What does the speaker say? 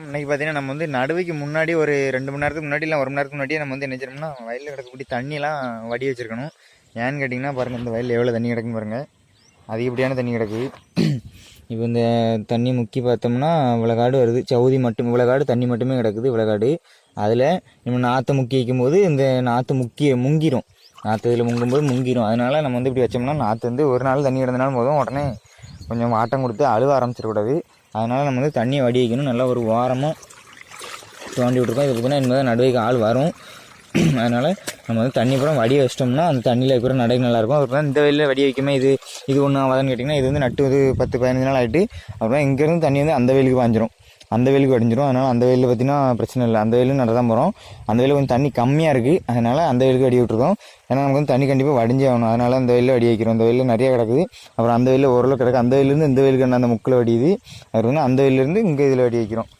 இன்னைக்கு பார்த்தீங்கன்னா நம்ம வந்து நடுவைக்கு முன்னாடி ஒரு ரெண்டு மணி நேரத்துக்கு முன்னாடி இல்லை ஒரு மணி நேரத்துக்கு முன்னாடியே நம்ம வந்து என்ன செய்யணும்னா வயலில் கிடக்கக்கூடிய தண்ணியெல்லாம் வடி வச்சிருக்கணும். ஏன்னு கேட்டிங்கன்னா பாருங்கள் இந்த வயலில் எவ்வளோ தண்ணி கிடக்குன்னு பாருங்கள் அதிகப்படியான தண்ணி கிடக்கு. இப்போ இந்த தண்ணி முக்கி பார்த்தோம்னா விளக்காடு வருது. சவுதி மட்டும் இவ்வளோ காடு தண்ணி மட்டுமே கிடக்குது விளக்காடு காடு அதில் நம்ம நாற்றை முக்கி வைக்கும்போது இந்த நாற்று முக்கி முங்கிரும். நாற்று இதில் முங்கும்போது முங்கிரும். அதனால நம்ம வந்து இப்படி வச்சோம்னா நாற்று வந்து ஒரு நாள் தண்ணி கிடந்தனாலும் போதும். உடனே கொஞ்சம் ஆட்டம் கொடுத்து அழுவ ஆரம்பிச்சிடக்கூடாது. அதனால் நம்ம வந்து தண்ணியை வடி வைக்கணும் நல்லா ஒரு வாரமாக தோண்டி விட்ருக்கோம் இது பார்த்திங்கன்னா இனிமேல் நடுவைக்கு ஆள் வரும். அதனால் நம்ம வந்து தண்ணி பூரா வடி வச்சிட்டோம்னா அந்த தண்ணியில் இருக்கிற நடைக்கு நல்லாயிருக்கும் அப்புறம் இந்த வெயிலில் வடி வைக்காம இது இது ஒன்றும் ஆகாதுன்னு கேட்டிங்கன்னா இது வந்து நட்டு இது பத்து பதினஞ்சு நாள் ஆகிட்டு அப்புறம் இங்கேருந்து தண்ணி வந்து அந்த வெயிலுக்கு பாஞ்சிரும். அந்த வெயிலுக்கு அடிஞ்சிரும் அதனால் அந்த வெயிலில் பார்த்தீங்கன்னா பிரச்சனை இல்லை. அந்த வெயிலும் நட தான் போகிறோம் அந்த வெயில் கொஞ்சம் தண்ணி கம்மியாக இருக்குது அதனால் அந்த வெயிலுக்கு அடி விட்டுருக்கோம். ஏன்னா நமக்கு வந்து தண்ணி கண்டிப்பாக வடிஞ்சே ஆகணும். அதனால் அந்த வெயிலில் அடி வைக்கிறோம். அந்த வெயிலில் நிறையா கிடக்குது. அப்புறம் அந்த வெயிலில் ஓரளவு கிடக்கு. அந்த வெயிலேருந்து இந்த வெயிலுக்கு அந்த முக்கில் வடியுது. அது வந்து அந்த வெயிலேருந்து இங்கே இதில் வடி வைக்கிறோம்.